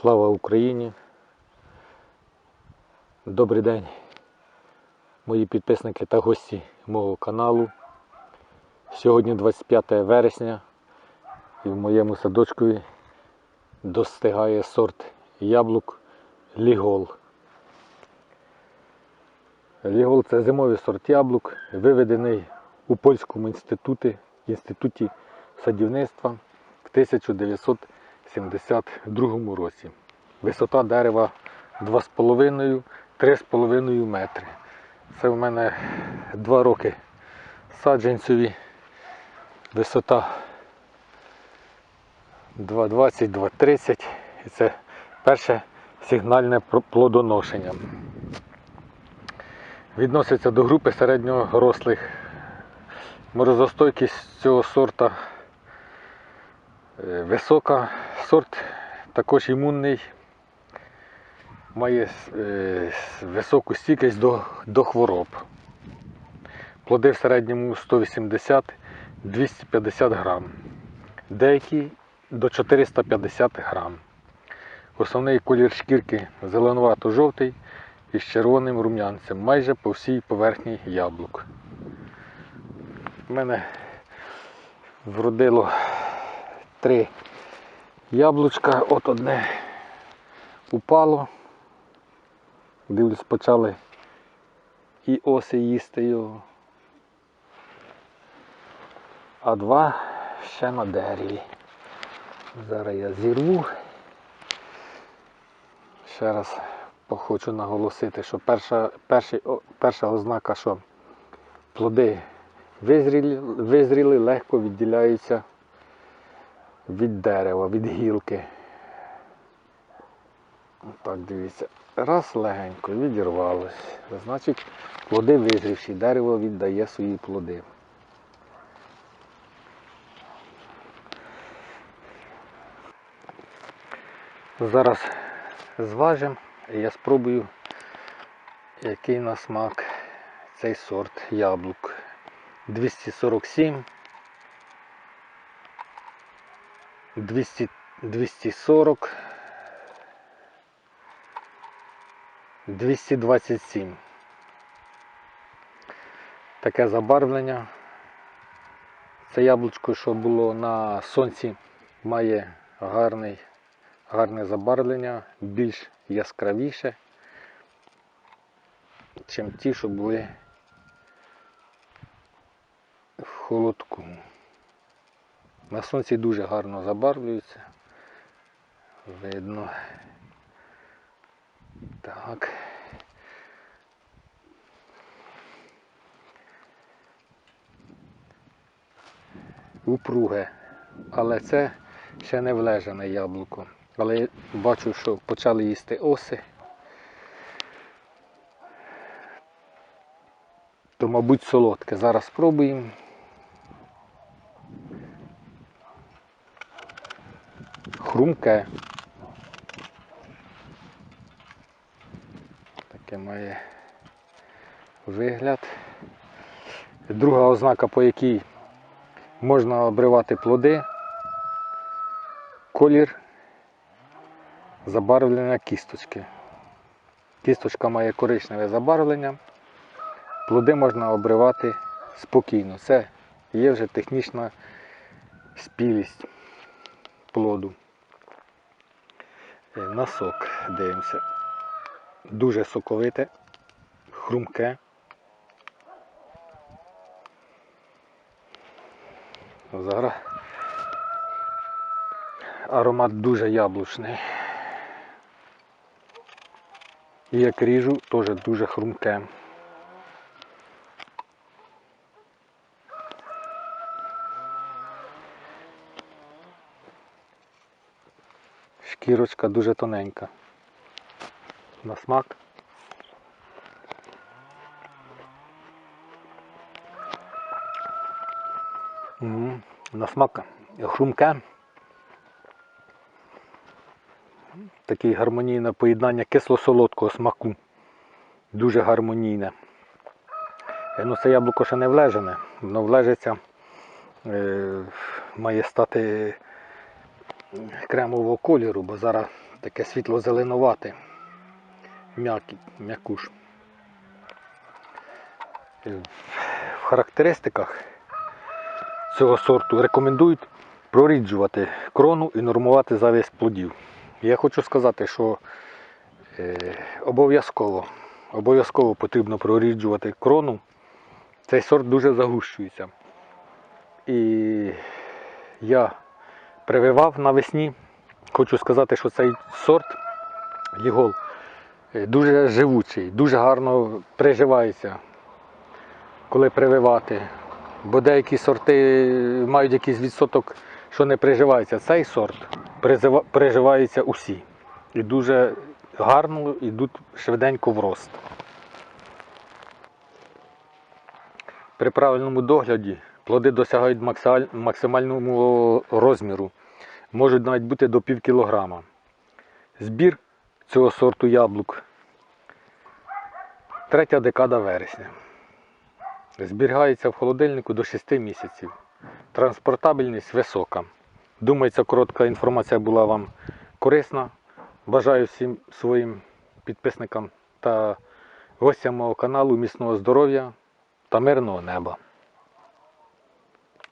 Слава Україні! Добрий день, мої підписники та гості мого каналу. Сьогодні 25 вересня і в моєму садочкові достигає сорт яблук Лігол. Лігол це зимовий сорт яблук, виведений у Польському інституті, інституті садівництва в 1972 році. Висота дерева 2,5-3,5 метри. Це в мене 2 роки саджанцеві. Висота 2,20-2,30. І це перше сигнальне плодоношення. Відноситься до групи середньорослих. Морозостойкість цього сорта е, висока. Сорт також імунний, має е, високу стійкість до, до хвороб. Плоди в середньому 180-250 грам. Деякі до 450 грам. Основний колір шкірки зеленувато-жовтий із червоним рум'янцем майже по всій поверхні яблук. У мене вродило три яблучка, от одне упало. Дивлюсь, почали і оси їсти його. А два ще на дереві. Зараз я зірву. Ще раз хочу наголосити, що перша, перший, перша ознака, що плоди визріли, визріли, легко відділяються від дерева, від гілки. Так, дивіться. Раз легенько відірвалось. Значить, плоди визрівші, дерево віддає свої плоди. Зараз зважимо і я спробую, який на смак цей сорт яблук. 247, 200, 240, 227. Таке забарвлення. Це яблучко, що було на сонці, має гарний, гарне забарвлення, більш яскравіше, чим ті, що були в холодку. На сонці дуже гарно забарвлюються. Видно. Так. Упруге. Але це ще не влежане яблуко. Але я бачу, що почали їсти оси. То, мабуть, солодке. Зараз спробуємо. Хрумке. Таке має вигляд. Друга ознака, по якій можна обривати плоди, колір забарвлення кісточки. Кісточка має коричневе забарвлення, плоди можна обривати спокійно. Це є вже технічна спілість плоду. На сок дивимося. Дуже соковите, хрумке. Зараз аромат дуже яблучний. І як ріжу, теж дуже хрумке. Шкірочка дуже тоненька. На смак. М, На смак хрумке. Таке гармонійне поєднання кисло-солодкого смаку. Дуже гармонійне. Е, Ну, це яблуко ще не влежене, воно влежиться, е, має стати кремового кольору, бо зараз таке світло-зеленувате, м'якуш. Е, В характеристиках цього сорту рекомендують проріджувати крону і нормувати завість плодів. Я хочу сказати, що е, обов'язково, обов'язково потрібно проріджувати крону. Цей сорт дуже загущується. І я прививав навесні. Хочу сказати, що цей сорт Лігол е, дуже живучий, дуже гарно приживається, коли прививати. Бо деякі сорти мають якийсь відсоток, що не приживається. Цей сорт приживаються усі. І дуже гарно йдуть швиденько в рост. При правильному догляді плоди досягають максимального розміру, можуть навіть бути до пів кілограма. Збір цього сорту яблук третя декада вересня. Зберігається в холодильнику до 6 місяців. Транспортабельність висока. Думаю, ця коротка інформація була вам корисна. Бажаю всім своїм підписникам та гостям мого каналу міцного здоров'я та мирного неба.